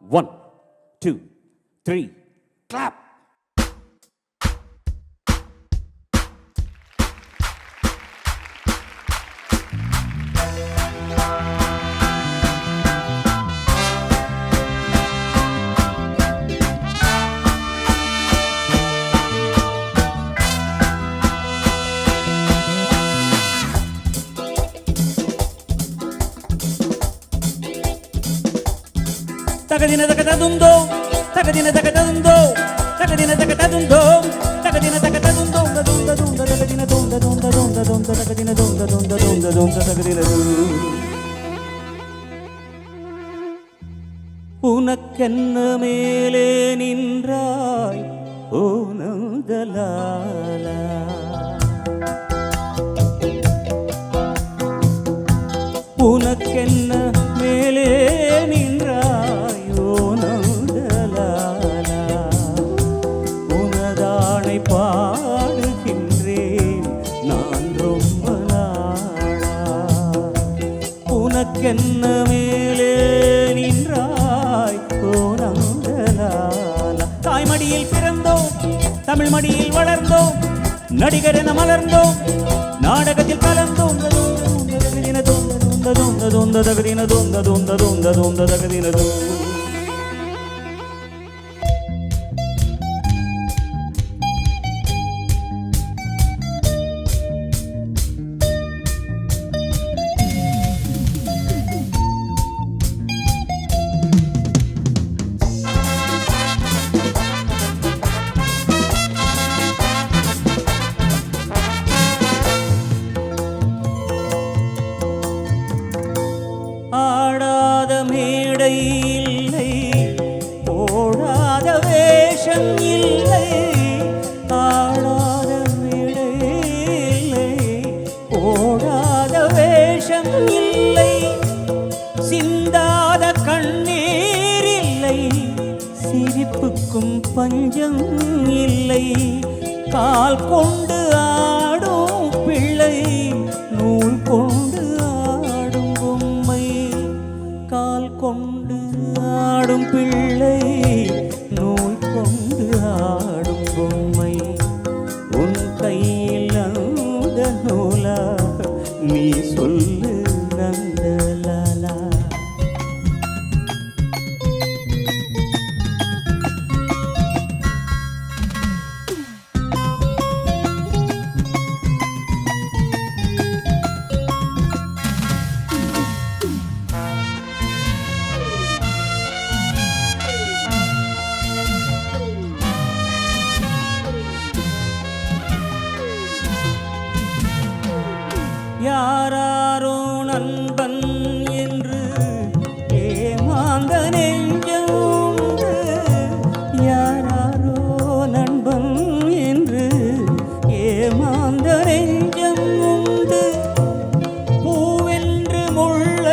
One, two, three, clap. தகதின தகததுந்தோ தகதின தகததுந்தோ தகதின தகததுந்தோ தகதின தகததுந்தோ ததுந்த துந்த தகதின உனக்கென்ன மேலே நின்றாய் ஓனந்தலாலா உனக்கென்ன உனக்கென்ன மேலே நின்றாய் ஓ தாய்மடியில் பிறந்தோம் தமிழ் மடியில் வளர்ந்தோம் நடிகர் என மலர்ந்தோம் நாடகத்தில் கலந்தோம் தகுதின தோந்த தோந்த தோந்த தோந்த தோந்த தோந்த தோந்த தோந்த தோந்த இல்லை. இல்லை போடாத வேஷம் இல்லை. ஆடாத மேடை இல்லை. போடாத வேஷம் இல்லை. சிந்தாத கண்ணீர் இல்லை. சிரிப்புக்கும் பஞ்சம் இல்லை. கால் கொண்டு ஆ யாரா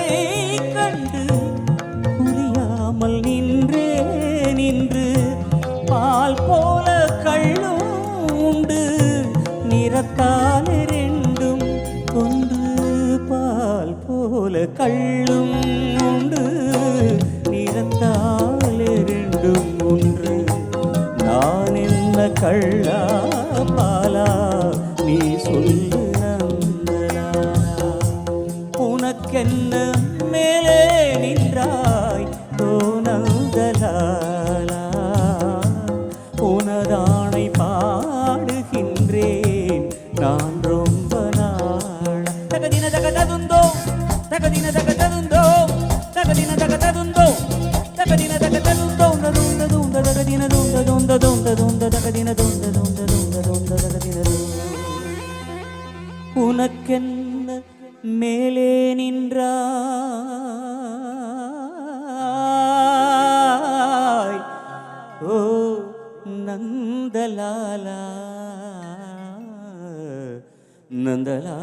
रे தகதின தகததுந்தோ தகதின தகததுந்தோ தகதின தகததுந்தோ ததுந்த துந்த தகதின துந்த துந்த துந்த துந்த தகதின துந்த துந்த துந்த துந்த தகதின உனக்கென்ன மேலே நின்றாய்? ஓ நந்தலாலா நந்தலா.